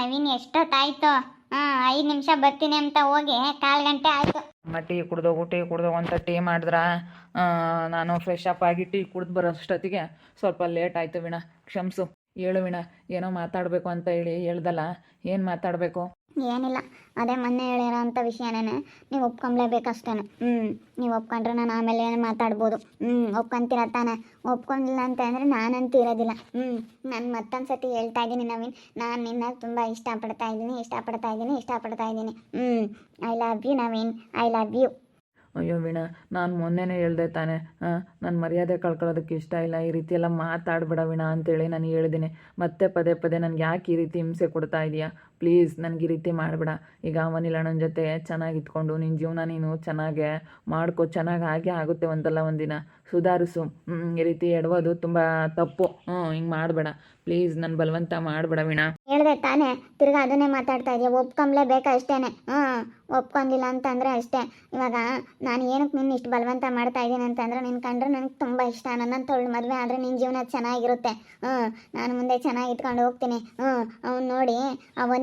ನವೀನ್, ಎಷ್ಟೊತ್ತಾಯ್ತು? ಐದು ನಿಮಿಷ ಬರ್ತೀನಿ ಅಂತ ಹೋಗಿ, ಕಾಲು ಗಂಟೆ ಆಯ್ತು. ಅಮ್ಮ, ಟೀ ಕುಡ್ದೋಗು ಟೀ ಕುಡ್ದೋಗು ಅಂತ ಟೀ ಮಾಡಿದ್ರ? ನಾನು ಫ್ರೆಶ್ ಅಪ್ ಆಗಿ ಟೀ ಕುಡ್ದು ಬರೋಷ್ಟೊತ್ತಿಗೆ ಸ್ವಲ್ಪ ಲೇಟ್ ಆಯ್ತು ವೀಣಾ, ಕ್ಷಮಿಸು. ಹೇಳು ವೀಣಾ, ಏನೋ ಮಾತಾಡಬೇಕು ಅಂತ ಹೇಳಿ ಹೇಳ್ದಲ್ಲ, ಏನು ಮಾತಾಡಬೇಕು? ಏನಿಲ್ಲ. ಅದೇ ಮೊನ್ನೆ ಹೇಳಿರೋ ಅಂಥ ವಿಷಯನೇ. ನೀವು ಒಪ್ಕೊಂಬ್ಲೇಬೇಕಷ್ಟೇ ಹ್ಞೂ ನೀವು ಒಪ್ಕೊಂಡ್ರೆ ನಾನು ಆಮೇಲೆ ಏನು ಮಾತಾಡ್ಬೋದು. ಹ್ಞೂ ಒಪ್ಕೊಂತೀರ ತಾನೆ? ಒಪ್ಕೊಂಡಿಲ್ಲ ಅಂತ ಅಂದರೆ ನಾನಂತೂ ಇರೋದಿಲ್ಲ. ಹ್ಞೂ ನಾನು ಮತ್ತೊಂದು ಸತಿ ಹೇಳ್ತಾ ಇದ್ದೀನಿ ನವೀನ್. ನಾನು ನಿನ್ನ ತುಂಬ ಇಷ್ಟಪಡ್ತಾ ಇದ್ದೀನಿ ಇಷ್ಟಪಡ್ತಾ ಇದ್ದೀನಿ ಇಷ್ಟಪಡ್ತಾ ಇದ್ದೀನಿ. ಹ್ಞೂ I love you Naveen. I love you ಅಯ್ಯೋ ವೀಣಾ, ನಾನು ಮೊನ್ನೆನೇ ಹೇಳ್ದೆ ತಾನೆ. ನಾನು ಮರ್ಯಾದೆ ಕಳ್ಕೊಳ್ಳೋದಕ್ಕೆ ಇಷ್ಟ ಇಲ್ಲ. ಈ ರೀತಿ ಎಲ್ಲ ಮಾತಾಡ್ಬೇಡ ವೀಣಾ ಅಂತೇಳಿ ನಾನು ಹೇಳಿದ್ದೀನಿ. ಮತ್ತೆ ಪದೇ ಪದೇ ನನಗೆ ಯಾಕೆ ಈ ರೀತಿ ಹಿಂಸೆ ಕೊಡ್ತಾ ಇದೀಯಾ? ಪ್ಲೀಸ್ ನನಗೆ ಈ ರೀತಿ ಮಾಡಬೇಡ. ಈಗ ಅವನಿಲ್ಲಣ್ಣನ ಜೊತೆ ಚೆನ್ನಾಗಿ ಇದ್ಕೊಂಡು ನಿನ್ನ ಜೀವನ ನೀನು ಚೆನ್ನಾಗೆ ಮಾಡ್ಕೊ, ಚೆನ್ನಾಗಿ ಹಾಗೆ ಆಗುತ್ತೆ ಒಂದಲ್ಲ ಒಂದಿನ. ಸುಧಾರಿಸು. ಈ ರೀತಿ ಎಡವೋದು ತುಂಬ ತಪ್ಪು. ಹ್ಞೂ ಹಿಂಗೆ ಮಾಡಬೇಡ. ಪ್ಲೀಸ್ ನನ್ನ ಬಲವಂತ ಮಾಡಬೇಡ ವೀಣಾ. ಹೇಳಿದೆ ತಾನೇ, ತಿರ್ಗಾ ಅದನ್ನೇ ಮಾತಾಡ್ತಾ ಇದೆಯಾ? ಒಪ್ಕೊಂಬ್ಲೇಬೇಕಾ ಅಷ್ಟೇನೆ? ಹ್ಞೂ ಒಪ್ಕೊಂಡಿಲ್ಲ ಅಂತಂದರೆ ಅಷ್ಟೇ. ಇವಾಗ ನಾನು ಏನಕ್ಕೆ ನಿನ್ನ ಇಷ್ಟು ಬಲವಂತ ಮಾಡ್ತಾ ಇದ್ದೀನಿ ಅಂತಂದ್ರೆ ನಿನ್ನ ಕಂಡ್ರೆ ನನಗೆ ತುಂಬ ಇಷ್ಟ. ನನ್ನಂತವಳು ಮದುವೆ ಆದರೆ ನಿನ್ನ ಜೀವನ ಚೆನ್ನಾಗಿರುತ್ತೆ. ಹ್ಞೂ ನಾನು ಮುಂದೆ ಚೆನ್ನಾಗಿ ಇಟ್ಕೊಂಡು ಹೋಗ್ತೀನಿ. ಹ್ಞೂ ಅವ್ನು ನೋಡಿ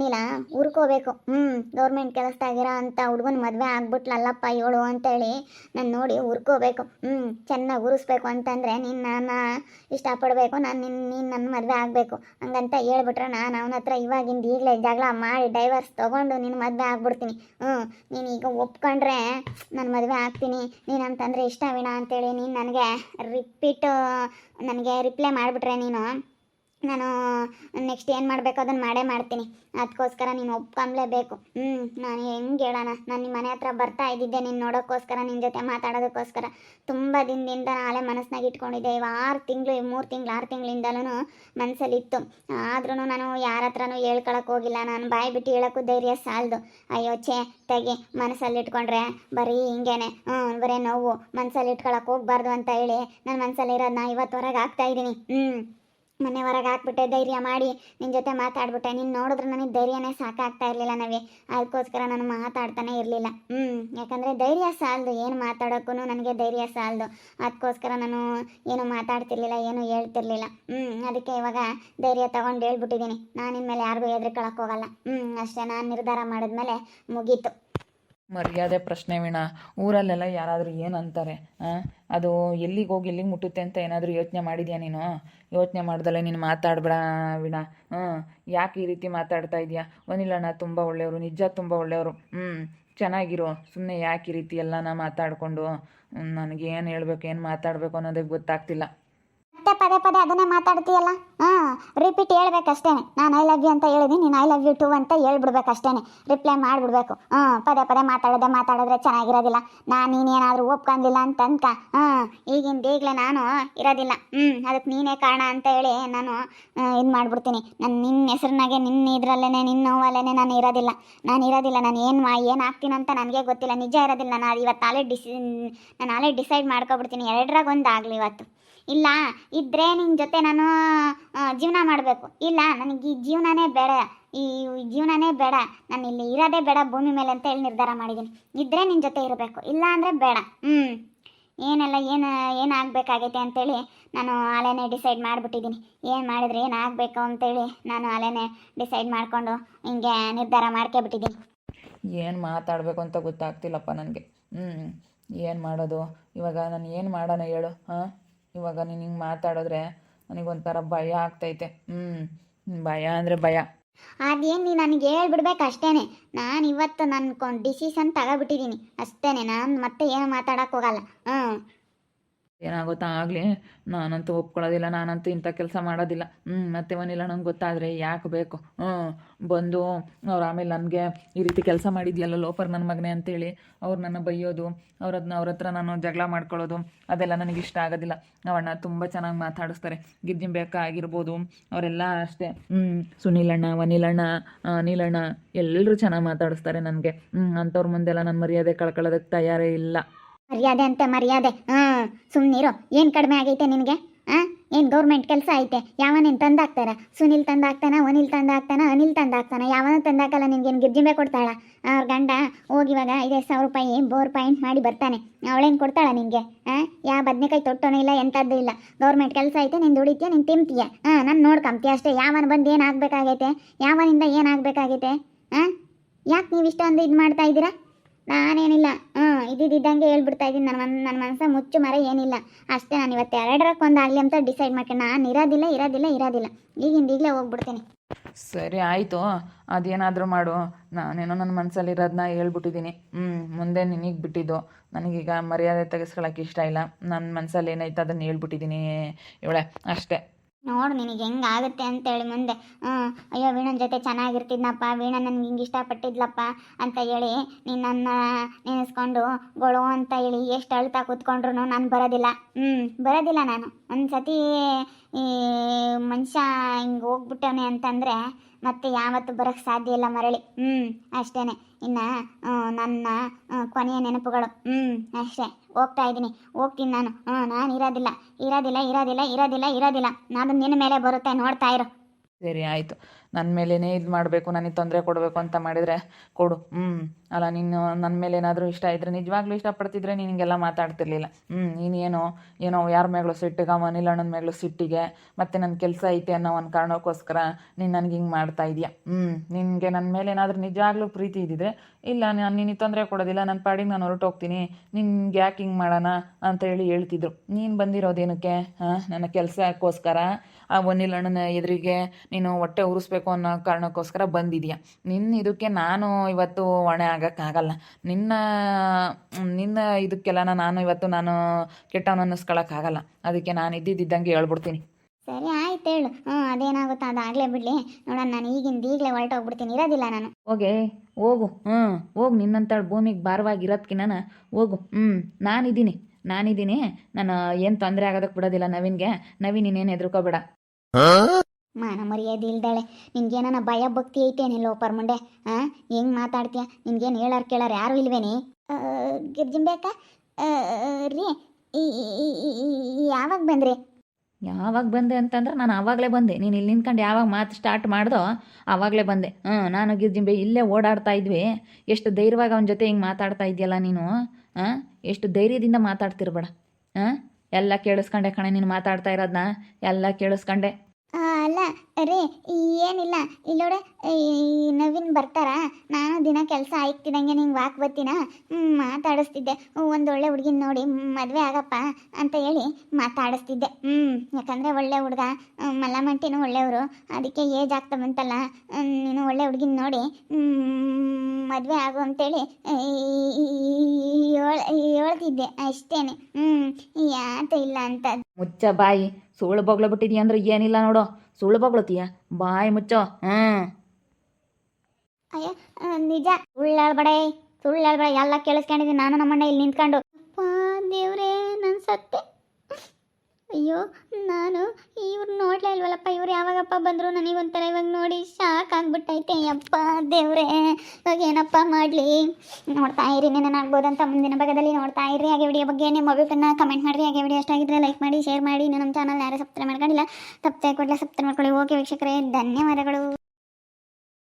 ಅವನಿಲ್ಲ ಹುರ್ಕೋಬೇಕು ಹ್ಞೂ ಗೌರ್ಮೆಂಟ್ ಕೆಲಸದಾಗಿರೋ ಅಂತ ಹುಡುಗನ ಮದುವೆ ಆಗ್ಬಿಟ್ಲಲ್ಲಪ್ಪ ಏಳು ಅಂತೇಳಿ ನಾನು ನೋಡಿ ಹುರ್ಕೋಬೇಕು ಹ್ಞೂ ಚೆನ್ನಾಗಿ ಉರಿಸ್ಬೇಕು ಅಂತಂದರೆ ನೀನು ನಾನು ಇಷ್ಟಪಡಬೇಕು, ನಾನು ನಿನ್ನ ನೀನು ನನ್ನ ಮದುವೆ ಆಗಬೇಕು. ಹಂಗಂತ ಹೇಳ್ಬಿಟ್ರೆ ನಾನು ಅವನ ಹತ್ರ ಇವಾಗಿಂದ ಈಗಲೇ ಜಗಳ ಮಾಡಿ ಡೈವರ್ಸ್ ತೊಗೊಂಡು ನಿನ್ನ ಮದುವೆ ಆಗ್ಬಿಡ್ತೀನಿ. ಹ್ಞೂ ನೀನು ಈಗ ಒಪ್ಕೊಂಡ್ರೆ ನಾನು ಮದುವೆ ಆಗ್ತೀನಿ. ನೀನು ಅಂತಂದರೆ ವೀಣಾ ಅಂತೇಳಿ ನೀನು ನನಗೆ ರಿಪೀಟು ನನಗೆ ರಿಪ್ಲೈ ಮಾಡಿಬಿಟ್ರೆ ನೀನು. ನಾನು ನೆಕ್ಸ್ಟ್ ಏನು ಮಾಡಬೇಕು ಅದನ್ನು ಮಾಡೇ ಮಾಡ್ತೀನಿ. ಅದಕ್ಕೋಸ್ಕರ ನೀನು ಒಪ್ಕೊಂಬ್ಲೇಬೇಕು ಹ್ಞೂ ನಾನು ಹೆಂಗೆ ಹೇಳೋಣ? ನಾನು ನಿಮ್ಮ ಮನೆ ಹತ್ರ ಬರ್ತಾ ಇದ್ದಿದ್ದೆ ನೀನು ನೋಡೋಕ್ಕೋಸ್ಕರ ನಿನ್ನ ಜೊತೆ ಮಾತಾಡೋದಕ್ಕೋಸ್ಕರ. ತುಂಬ ದಿನದಿಂದ ನಾಳೆ ಮನಸ್ಸಿನಾಗ ಇಟ್ಕೊಂಡಿದ್ದೆ. ಇವು ಆರು ತಿಂಗಳು ಮೂರು ತಿಂಗಳು, ಆರು ತಿಂಗಳಿಂದಲೂ ಮನಸ್ಸಲ್ಲಿತ್ತು ಆದ್ರೂ ನಾನು ಯಾರ ಹತ್ರನೂ ಹೇಳ್ಕೊಳಕ್ಕೆ ಹೋಗಿಲ್ಲ. ನಾನು ಬಾಯಿ ಬಿಟ್ಟು ಹೇಳೋಕ್ಕೂ ಧೈರ್ಯ ಸಾಲದು. ಅಯ್ಯೋ ಛೇ, ತೆಗಿ. ಮನಸ್ಸಲ್ಲಿ ಇಟ್ಕೊಂಡ್ರೆ ಬರೀ ಹಿಂಗೇನೆ. ಹ್ಞೂ ಬರೀ ನೋವು. ಮನಸ್ಸಲ್ಲಿ ಇಟ್ಕೊಳಕ್ಕೆ ಹೋಗ್ಬಾರ್ದು ಅಂತ ಹೇಳಿ. ನನ್ನ ಮನಸ್ಸಲ್ಲಿರೋದು ನಾ ಇವತ್ತು ಹೊರಗೆ ಹಾಕ್ತಾ ಇದ್ದೀನಿ ಹ್ಞೂ ಮನೆ ಹೊರಗೆ ಹಾಕ್ಬಿಟ್ಟೆ, ಧೈರ್ಯ ಮಾಡಿ ನಿನ್ನ ಜೊತೆ ಮಾತಾಡ್ಬಿಟ್ಟೆ. ನೀನು ನೋಡಿದ್ರೆ ನನಗೆ ಧೈರ್ಯನೇ ಸಾಕಾಗ್ತಾ ಇರಲಿಲ್ಲ ನಾವೇ ಅದಕ್ಕೋಸ್ಕರ ನಾನು ಮಾತಾಡ್ತಾನೆ ಇರಲಿಲ್ಲ. ಹ್ಞೂ ಯಾಕಂದರೆ ಧೈರ್ಯ ಸಾಲದು. ಏನು ಮಾತಾಡೋಕ್ಕೂ ನನಗೆ ಧೈರ್ಯ ಸಾಲದು. ಅದಕ್ಕೋಸ್ಕರ ನಾನು ಏನು ಮಾತಾಡ್ತಿರ್ಲಿಲ್ಲ, ಏನು ಹೇಳ್ತಿರ್ಲಿಲ್ಲ. ಹ್ಞೂ ಅದಕ್ಕೆ ಇವಾಗ ಧೈರ್ಯ ತೊಗೊಂಡು ಹೇಳ್ಬಿಟ್ಟಿದ್ದೀನಿ ನಾನು ಇನ್ಮೇಲೆ ಯಾರಿಗೂ ಹೆದರ್ಕೊಳಕ್ಕೆ ಹೋಗಲ್ಲ. ಹ್ಞೂ ಅಷ್ಟೇ. ನಾನು ನಿರ್ಧಾರ ಮಾಡಿದ್ಮೇಲೆ ಮುಗೀತು. ಮರ್ಯಾದೆ ಪ್ರಶ್ನೆ ವೀಣಾ. ಊರಲ್ಲೆಲ್ಲ ಯಾರಾದರೂ ಏನು ಅಂತಾರೆ? ಅದು ಎಲ್ಲಿಗೆ ಹೋಗಿ ಎಲ್ಲಿಗೆ ಮುಟ್ಟುತ್ತೆ ಅಂತ ಏನಾದರೂ ಯೋಚನೆ ಮಾಡಿದ್ಯಾ ನೀನು? ಯೋಚನೆ ಮಾಡ್ದಲೆ ನೀನು ಮಾತಾಡಬೇಡ ವೀಣ. ಹ್ಞೂ ಯಾಕೆ ಈ ರೀತಿ ಮಾತಾಡ್ತಾ ಇದೆಯಾ? ಒನಿಲಣ್ಣ ತುಂಬ ಒಳ್ಳೆಯವರು, ನಿಜ ತುಂಬ ಒಳ್ಳೆಯವರು. ಹ್ಞೂ ಚೆನ್ನಾಗಿರು. ಸುಮ್ಮನೆ ಯಾಕೆ ಈ ರೀತಿ ಎಲ್ಲನ ಮಾತಾಡಿಕೊಂಡು? ನನಗೇನು ಹೇಳ್ಬೇಕು, ಏನು ಮಾತಾಡಬೇಕು ಅನ್ನೋದಕ್ಕೆ ಗೊತ್ತಾಗ್ತಿಲ್ಲ. ಮತ್ತೆ ಪದೇ ಪದೇ ಅದನ್ನೇ ಮಾತಾಡ್ತೀಯಲ್ಲ? ಹಾಂ ರಿಪೀಟ್ ಹೇಳ್ಬೇಕಷ್ಟೇ ನಾನು ಐ ಲವ್ ಯು ಅಂತ ಹೇಳಿದೀನಿ, ನೀನು ಐ ಲವ್ ಯು ಟು ಅಂತ ಹೇಳ್ಬಿಡ್ಬೇಕಷ್ಟೇ ರಿಪ್ಲೈ ಮಾಡ್ಬಿಡ್ಬೇಕು. ಹಾಂ, ಪದೇ ಪದೇ ಮಾತಾಡೋದೇ ಮಾತಾಡಿದ್ರೆ ಚೆನ್ನಾಗಿರೋದಿಲ್ಲ. ನಾನು ನೀನೇನಾದರೂ ಒಪ್ಕೊಂಡಿಲ್ಲ ಅಂತ ಅಂತ ಹಾ ಈಗಿಂದ ಈಗಲೇ ನಾನು ಇರೋದಿಲ್ಲ. ಹ್ಮ್ ಅದಕ್ಕೆ ನೀನೇ ಕಾರಣ ಅಂತ ಹೇಳಿ ನಾನು ಇದು ಮಾಡ್ಬಿಡ್ತೀನಿ. ನಾನು ನಿನ್ನ ಹೆಸರಿನಾಗೆ ನಿನ್ನ ಇದ್ರಲ್ಲೇನೆ ನಿನ್ನ ನೋವಲ್ಲೇನೆ ನಾನು ಇರೋದಿಲ್ಲ. ನಾನು ಇರೋದಿಲ್ಲ. ನಾನು ಏನು ಮಾ, ಏನು ಅಂತ ನನಗೆ ಗೊತ್ತಿಲ್ಲ. ನಿಜ ಇರೋದಿಲ್ಲ. ನಾನು ಇವತ್ತು ಆಲೇ ಡಿಸಿ, ನಾನು ಆಲೇ ಡಿಸೈಡ್ ಮಾಡ್ಕೊಬಿಡ್ತೀನಿ. ಎರಡರಾಗ ಒಂದು ಆಗಲಿ ಇವತ್ತು. ಇಲ್ಲ, ಇದ್ರೆ ನಿನ್ನ ಜೊತೆ ನಾನು ಜೀವನ ಮಾಡಬೇಕು. ಇಲ್ಲ, ನನಗೆ ಈ ಜೀವನನೇ ಬೇಡ. ಈ ಜೀವನನೇ ಬೇಡ. ನಾನು ಇಲ್ಲಿ ಇರೋದೇ ಬೇಡ, ಭೂಮಿ ಮೇಲೆ ಅಂತ ಹೇಳಿ ನಿರ್ಧಾರ ಮಾಡಿದ್ದೀನಿ ಇದ್ರೆ ನಿನ್ನ ಜೊತೆ ಇರಬೇಕು. ಇಲ್ಲ ಅಂದರೆ ಬೇಡ. ಹ್ಞೂ ಏನೆಲ್ಲ, ಏನು, ಏನಾಗಬೇಕಾಗೈತೆ ಅಂತೇಳಿ ನಾನು ಆಲೇನೆ ಡಿಸೈಡ್ ಮಾಡಿಬಿಟ್ಟಿದ್ದೀನಿ ಏನು ಮಾಡಿದ್ರೆ ಏನಾಗಬೇಕು ಅಂತೇಳಿ ನಾನು ಆಲೇನೆ ಡಿಸೈಡ್ ಮಾಡಿಕೊಂಡು ಹಿಂಗೆ ನಿರ್ಧಾರ ಮಾಡ್ಕೊಬಿಟ್ಟಿದ್ದೀನಿ ಏನು ಮಾತಾಡಬೇಕು ಅಂತ ಗೊತ್ತಾಗ್ತಿಲ್ಲಪ್ಪ ನನಗೆ. ಹ್ಞೂ ಏನು ಮಾಡೋದು? ಇವಾಗ ನಾನು ಏನು ಮಾಡೋಣ ಹೇಳು, ಹಾಂ? ಇವಾಗ ನೀನು ಹಿಂಗೆ ಮಾತಾಡಿದ್ರೆ ನನಗೊಂಥರ ಭಯ ಆಗ್ತೈತೆ. ಹ್ಞೂ ಭಯ ಅಂದರೆ ಭಯ. ಅದೇನು ನೀ ನನಗೆ ಹೇಳ್ಬಿಡ್ಬೇಕು ಅಷ್ಟೇನೆ. ನಾನು ಇವತ್ತು ನನ್ನ ಡಿಸಿಷನ್ ತಗೋಬಿಟ್ಟಿದ್ದೀನಿ ಅಷ್ಟೇ ನಾನು ಮತ್ತೆ ಏನು ಮಾತಾಡೋಕ್ಕೋಗಲ್ಲ ಹ್ಞೂ ಏನಾಗುತ್ತಾ ಆಗಲಿ, ನಾನಂತೂ ಒಪ್ಕೊಳ್ಳೋದಿಲ್ಲ, ನಾನಂತೂ ಇಂಥ ಕೆಲಸ ಮಾಡೋದಿಲ್ಲ. ಹ್ಞೂ ಮತ್ತೆ ಮನೇಲಿ ನಂಗೆ ಗೊತ್ತಾದರೆ ಯಾಕೆ ಬೇಕು? ಹ್ಞೂ ಬಂದು ಅವ್ರು ಆಮೇಲೆ ನನಗೆ ಈ ರೀತಿ ಕೆಲಸ ಮಾಡಿದ್ಯಲ್ಲ ಲೋಪರ್ ನನ್ನ ಮಗನೇ ಅಂತೇಳಿ, ಅವ್ರು ನನ್ನ ಬೈಯೋದು ಅವ್ರದ್ನ ಅದನ್ನ ಅವ್ರ ಹತ್ರ ನಾನು ಜಗಳ ಮಾಡ್ಕೊಳ್ಳೋದು, ಅದೆಲ್ಲ ನನಗೆ ಇಷ್ಟ ಆಗೋದಿಲ್ಲ. ಅವಣ್ಣ ತುಂಬ ಚೆನ್ನಾಗಿ ಮಾತಾಡಿಸ್ತಾರೆ. ಗಿರ್ಜಿಂಬೇಕ ಆಗಿರ್ಬೋದು, ಅವರೆಲ್ಲ ಅಷ್ಟೇ. ಹ್ಞೂ ಸುನೀಲಣ್ಣ, ವನಿಲಣ್ಣ ನೀಲಣ್ಣ ಎಲ್ಲರೂ ಚೆನ್ನಾಗಿ ಮಾತಾಡಿಸ್ತಾರೆ ನನಗೆ. ಹ್ಞೂ ಅಂಥವ್ರ ಮುಂದೆಲ್ಲ ನನ್ನ ಮರ್ಯಾದೆ ಕಳ್ಕೊಳ್ಳೋದಕ್ಕೆ ತಯಾರೇ ಇಲ್ಲ. ಮರ್ಯಾದೆ ಅಂತೆ, ಮರ್ಯಾದೆ. ಹಾಂ ಸುಮ್ಮನಿರು ಏನು ಕಡಿಮೆ ಆಗೈತೆ ನಿನಗೆ? ಹಾಂ ಏನು ಗೌರ್ಮೆಂಟ್ ಕೆಲಸ ಐತೆ? ಯಾವನೇನು ತಂದಾಕ್ತಾರ? ಸುನಿಲ್ ತಂದಾಕ್ತಾನ, ಅನಿಲ್ ತಂದಾಕ್ತಾನ ಅನಿಲ್ ತಂದಾಕ್ತಾನ? ಯಾವನೂ ತಂದಾಕಲ್ಲ ನಿನ್ಗೇನು ಗಿರ್ಜಿಂಬೆ ಕೊಡ್ತಾಳ? ಅವ್ರ ಗಂಡ ಹೋಗಿ ಇವಾಗ ಐದೈದು ಸಾವಿರ ರೂಪಾಯಿ ಬೋರ್ ಪಾಯಿಂಟ್ ಮಾಡಿ ಬರ್ತಾನೆ. ಅವಳೇನು ಕೊಡ್ತಾಳ ನಿನಗೆ? ಹಾಂ ಯಾವ ಬದನೆಕಾಯಿ ತೊಟ್ಟೋನೂ ಇಲ್ಲ ಎಂಥದ್ದು ಇಲ್ಲ. ಗೌರ್ಮೆಂಟ್ ಕೆಲಸ ಐತೆ ನೀನು ದುಡಿತೀಯ ನೀನು ತಿಂತೀಯ? ಹಾಂ ನಾನು ನೋಡ್ಕೊಂತೀಯ ಅಷ್ಟೇ. ಯಾವನ ಬಂದು ಏನು ಆಗಬೇಕಾಗೈತೆ? ಯಾವನಿಂದ ಏನು ಆಗಬೇಕಾಗೈತೆ? ಹಾಂ ಯಾಕೆ ನೀವು ಇಷ್ಟೊಂದು ಇದು ಮಾಡ್ತಾ ಇದ್ದೀರಾ? ನಾನೇನಿಲ್ಲ. ಹ್ಞೂ ಇದ್ದಿದ್ದಂಗೆ ಹೇಳ್ಬಿಡ್ತಾ ಇದ್ದೀನಿ. ನನ್ನ ಮನ್, ನನ್ನ ಮನಸ್ಸ ಮುಚ್ಚು ಮರ ಏನಿಲ್ಲ. ಅಷ್ಟೇ ನಾನು ಇವತ್ತು ಎರಡರಕ್ಕೊಂದು ಆಗಲಿ ಅಂತ ಡಿಸೈಡ್ ಮಾಡ್ಕೊಂಡು. ನಾನು ಇರೋದಿಲ್ಲ ಇರೋದಿಲ್ಲ ಇರೋದಿಲ್ಲ. ಈಗಿಂದ ಈಗಲೇ ಹೋಗ್ಬಿಡ್ತೀನಿ. ಸರಿ ಆಯಿತು. ಅದೇನಾದರೂ ಮಾಡು. ನಾನೇನೋ ನನ್ನ ಮನಸ್ಸಲ್ಲಿರೋದನ್ನ ಹೇಳ್ಬಿಟ್ಟಿದ್ದೀನಿ. ಹ್ಞೂ ಮುಂದೆ ನಿನಗೆ ಬಿಟ್ಟಿದ್ದು. ನನಗೀಗ ಮರ್ಯಾದೆ ತೆಗೆಸ್ಕೊಳಕ್ಕೆ ಇಷ್ಟ ಇಲ್ಲ. ನನ್ನ ಮನಸ್ಸಲ್ಲಿ ಏನೈತೆ ಅದನ್ನು ಹೇಳ್ಬಿಟ್ಟಿದ್ದೀನಿ ಇವಳೆ. ಅಷ್ಟೇ. ನೋಡು ನಿನಗೆ ಹೆಂಗೆ ಆಗುತ್ತೆ ಅಂತೇಳಿ ಮುಂದೆ. ಹ್ಞೂ, ಅಯ್ಯೋ ವೀಣನ ಜೊತೆ ಚೆನ್ನಾಗಿರ್ತಿದ್ನಪ್ಪ ವೀಣ ನನಗೆ ಹಿಂಗೆ ಇಷ್ಟಪಟ್ಟಿದ್ಲಪ್ಪ ಅಂತ ಹೇಳಿ ನೀನು ನನ್ನ ನೆನೆಸ್ಕೊಂಡು ಗೊಳು ಅಂತ ಹೇಳಿ ಎಷ್ಟು ಅಳ್ತಾ ಕೂತ್ಕೊಂಡ್ರು ನಾನು ಬರೋದಿಲ್ಲ. ಹ್ಞೂ, ಬರೋದಿಲ್ಲ ನಾನು. ಒಂದು ಸತಿ ಮನುಷ್ಯ ಹಿಂಗೆ ಹೋಗ್ಬಿಟ್ಟವನೆ ಅಂತಂದರೆ ಮತ್ತೆ ಯಾವತ್ತೂ ಬರೋಕ್ಕೆ ಸಾಧ್ಯ ಇಲ್ಲ ಮರಳಿ. ಹ್ಞೂ ಅಷ್ಟೇ ಇನ್ನು ನನ್ನ ಕೊನೆಯ ನೆನಪುಗಳು. ಹ್ಞೂ ಅಷ್ಟೇ. ಹೋಗ್ತಾ ಇದ್ದೀನಿ. ಹೋಗ್ತೀನಿ ನಾನು. ಹ್ಞೂ ನಾನು ಇರೋದಿಲ್ಲ. ಇರೋದಿಲ್ಲ ಇರೋದಿಲ್ಲ ಇರೋದಿಲ್ಲ ಇರೋದಿಲ್ಲ. ನಾನು ನಿನ್ನ ಮೇಲೆ ಬರುತ್ತೆ. ನೋಡ್ತಾ ಇರು. ಸರಿ, ಆಯಿತು. ನನ್ನ ಮೇಲೇನೇ ಇದು ಮಾಡಬೇಕು, ನನಗೆ ತೊಂದರೆ ಕೊಡಬೇಕು ಅಂತ ಮಾಡಿದರೆ ಕೊಡು. ಹ್ಞೂ ಅಲ್ಲ ನೀನು ನನ್ನ ಮೇಲೆ ಏನಾದರೂ ಇಷ್ಟ ಇದ್ದರೆ ನಿಜವಾಗ್ಲೂ ಇಷ್ಟಪಡ್ತಿದ್ರೆ ನಿನಗೆಲ್ಲ ಮಾತಾಡ್ತಿರ್ಲಿಲ್ಲ. ಹ್ಞೂ ನೀನೇನೋ ಏನೋ ಯಾರ ಮೇಲೂ ಸಿಟ್ಟಿಗೆ ಅಣ್ಣನ ಮೇಲೂ ಸಿಟ್ಟಿಗೆ, ಮತ್ತು ನನ್ನ ಕೆಲಸ ಐತೆ ಅನ್ನೋ ಒಂದು ಕಾರಣಕ್ಕೋಸ್ಕರ ನೀನು ನನಗೆ ಹಿಂಗೆ ಮಾಡ್ತಾ ಇದೀಯ? ಹ್ಞೂ ನಿನಗೆ ನನ್ನ ಮೇಲೆ ಏನಾದರೂ ನಿಜವಾಗ್ಲೂ ಪ್ರೀತಿ ಇದ್ದಿದ್ರೆ, ಇಲ್ಲ, ನಾನು ನಿನಗೆ ತೊಂದರೆ ಕೊಡೋದಿಲ್ಲ ನನ್ನ ಪಾಡಿಗೆ ನಾನು ಹೊರಟೋಗ್ತೀನಿ ನಿನ್ಗೆ ಯಾಕೆ ಹಿಂಗೆ ಮಾಡೋಣ ಅಂತ ಹೇಳಿ ಹೇಳ್ತಿದ್ರು. ನೀನು ಬಂದಿರೋದೇನಕ್ಕೆ, ಹಾಂ, ನನ್ನ ಕೆಲಸಕ್ಕೋಸ್ಕರ? ಆ ಒನಿಲ್ ಅಣ್ಣನ ಎದುರಿಗೆ ನೀನು ಹೊಟ್ಟೆ ಉರಿಸ್ಬೇಕು ಅನ್ನೋ ಕಾರಣಕ್ಕೋಸ್ಕರ ಬಂದಿದೆಯಾ. ನಿನ್ನ ಇದಕ್ಕೆ ನಾನು ಇವತ್ತು ಹೊಣೆ ಆಗೋಕ್ಕಾಗಲ್ಲ. ನಿನ್ನ ನಿನ್ನ ಇದಕ್ಕೆಲ್ಲ ನಾನು ಇವತ್ತು ನಾನು ಕೆಟ್ಟವನು ಅನ್ನಿಸ್ಕೊಳಕ್ಕಾಗಲ್ಲ. ಅದಕ್ಕೆ ನಾನು ಇದ್ದಿದ್ದಂಗೆ ಹೇಳ್ಬಿಡ್ತೀನಿ. ಸರಿ ಆಯ್ತು ಹೇಳು. ಹ್ಞೂ ಅದೇನಾಗುತ್ತೋ? ಅದಾಗಲೇ ಬಿಡಲಿ. ನೋಡೋಣ ನಾನು ಈಗಿಂದ ಈಗಲೇ ಹೊರಟೋಗ್ಬಿಡ್ತೀನಿ. ಇರೋದಿಲ್ಲ ನಾನು. ಹೋಗೆ ಹೋಗು. ಹ್ಞೂ ಹೋಗು ನಿನ್ನಂತಳು ಭೂಮಿಗೆ ಭಾರವಾಗಿರೋದ್ಕಿನ್ನ ಹೋಗು. ಹ್ಞೂ ನಾನಿದ್ದೀನಿ. ನಾನಿದ್ದೀನಿ. ನಾನು ಏನು ತೊಂದರೆ ಆಗೋದಕ್ಕೆ ಬಿಡೋದಿಲ್ಲ ನವೀನ್ಗೆ. ನವೀನ್ ಇನ್ನೇನು ಹೆದರ್ಕೋಬೇಡ. ಮಾನ ಮರ್ಯಾದೆ ಇಲ್ದಾಳೆ. ನಿನ್ಗೇನ ಭಯ ಭಕ್ತಿ ಐತೇನೆ ಒಪ್ಪರ್ ಮುಂಡೆ? ಹಾಂ ಹೆಂಗೆ ಮಾತಾಡ್ತೀಯ? ನಿನ್ಗೇನು ಹೇಳಾರ ಕೇಳಾರ ಯಾರು ಇಲ್ವೇನಿ? ಗಿರ್ಜಿಂಬೇಕ ರೀ ಯಾವಾಗ ಬಂದ್ರಿ? ಯಾವಾಗ ಬಂದೆ ಅಂತಂದ್ರೆ ನಾನು ಆವಾಗಲೇ ಬಂದೆ. ನೀನು ಇಲ್ಲಿ ನಿಂತ್ಕೊಂಡು ಯಾವಾಗ ಮಾತು ಸ್ಟಾರ್ಟ್ ಮಾಡ್ದೋ ಆವಾಗಲೇ ಬಂದೆ. ಹ್ಞೂ ನಾನು ಗಿರ್ಜಿಂಬೆ ಇಲ್ಲೇ ಓಡಾಡ್ತಾ ಇದ್ವಿ. ಎಷ್ಟು ಧೈರ್ಯವಾಗಿ ಅವನ ಜೊತೆ ಹಿಂಗೆ ಮಾತಾಡ್ತಾ ಇದೆಯಲ್ಲ ನೀನು? ಹಾಂ ಎಷ್ಟು ಧೈರ್ಯದಿಂದ ಮಾತಾಡ್ತಿರ್ಬೇಡ. ಹಾಂ ಎಲ್ಲ ಕೇಳಿಸ್ಕೊಂಡೆ ಕಣೆ ನೀನು ಮಾತಾಡ್ತಾ ಇರೋದನ್ನ ಎಲ್ಲ ಕೇಳಿಸ್ಕೊಂಡೆ. ಅಲ್ಲ, ರೀ, ಏನಿಲ್ಲ. ಇಲ್ಲೋಡೆ ನವೀನ್ ಬರ್ತಾರ? ನಾನು ದಿನ ಕೆಲಸ ಆಯ್ತಿದಂಗೆ ನಿಂಗೆ ವಾಕ್ ಬತ್ತಿನ ಮಾತಾಡಿಸ್ತಿದ್ದೆ. ಒಂದು ಒಳ್ಳೆ ಹುಡುಗಿನ ನೋಡಿ ಮದುವೆ ಆಗಪ್ಪ ಅಂತ ಹೇಳಿ ಮಾತಾಡಿಸ್ತಿದ್ದೆ. ಹ್ಞೂ ಯಾಕಂದರೆ ಒಳ್ಳೆ ಹುಡುಗ ಮಲ್ಲಮಂಟಿನೂ ಒಳ್ಳೆಯವರು. ಅದಕ್ಕೆ ಏಜ್ ಆಗ್ತಾ ಬಂತಲ್ಲ ನೀನು ಒಳ್ಳೆ ಹುಡುಗಿನ ನೋಡಿ ಮದುವೆ ಆಗು ಅಂತೇಳಿ ಹೇಳ್ ಹೇಳ್ತಿದ್ದೆ ಅಷ್ಟೇನೆ. ಹ್ಞೂ ಯಾತ ಇಲ್ಲ ಅಂತ. ಮುಚ್ಚ ಬಾಯಿ. ಸುಳ್ಳು ಬಗ್ಳ ಬಿಟ್ಟಿದ್ಯಾ ಅಂದ್ರೆ ಏನಿಲ್ಲ ನೋಡು. ಸುಳ್ಳು ಬೊಗ್ಳತೀಯ ಬಾಯಿ ಮುಚ್ಚೋ. ಅಯ್ಯ ನಿಜ. ಸುಳ್ಳು ಹೇಳ್ಬೇಡ ಎಲ್ಲ ಕೇಳಿಸ್ಕೊಂಡಿದ್ದೀನಿ. ನಾನು ನಮ್ಮಣ್ಣ ಇಲ್ಲಿ ನಿಂತ್ಕೊಂಡು. ಅಪ್ಪ, ದೇವ್ರೇ, ನನ್ ಸತ್ತೆ ಅಯ್ಯೋ, ನಾನು ಇವ್ರು ನೋಡ್ಲೇ ಇಲ್ವಲ್ಲಪ್ಪ. ಇವ್ರು ಯಾವಾಗಪ್ಪ ಬಂದರು ನನಗೊಂಥರ ಇವಾಗ ನೋಡಿ ಶಾಕ್ ಆಗ್ಬಿಟ್ಟೈತೆ ಯಪ್ಪ ದೇವ್ರೇ, ಇವಾಗ ಏನಪ್ಪ ಮಾಡಲಿ? ನೋಡ್ತಾ ಇರಿ ಅಂತ ಮುಂದಿನ ಭಾಗದಲ್ಲಿ ನೋಡ್ತಾ ಇರಿ. ಹಾಗೆ ವಿಡಿಯೋ ಬಗ್ಗೆ ನಿಮ್ಮ ಅಭಿಪ್ರಾಯನ ಕಮೆಂಟ್ ಮಾಡಿರಿ. ಹಾಗೆ ವಿಡಿಯೋ ಎಷ್ಟಾಗಿದ್ರೆ ಲೈಕ್ ಮಾಡಿ ಶೇರ್ ಮಾಡಿ. ನಮ್ಮ ಚಾನಲ್ ಯಾರು ಸಬ್ಸ್ಕ್ರೈಬ್ ಮಾಡ್ಕೊಂಡಿಲ್ಲ ತಪ್ಪದೆ ಕೊಡಲೇ ಸಬ್ಸ್ಕ್ರೈಬ್ ಮಾಡ್ಕೊಳ್ಳಿ. ಓಕೆ ವೀಕ್ಷಕರೇ, ಧನ್ಯವಾದಗಳು.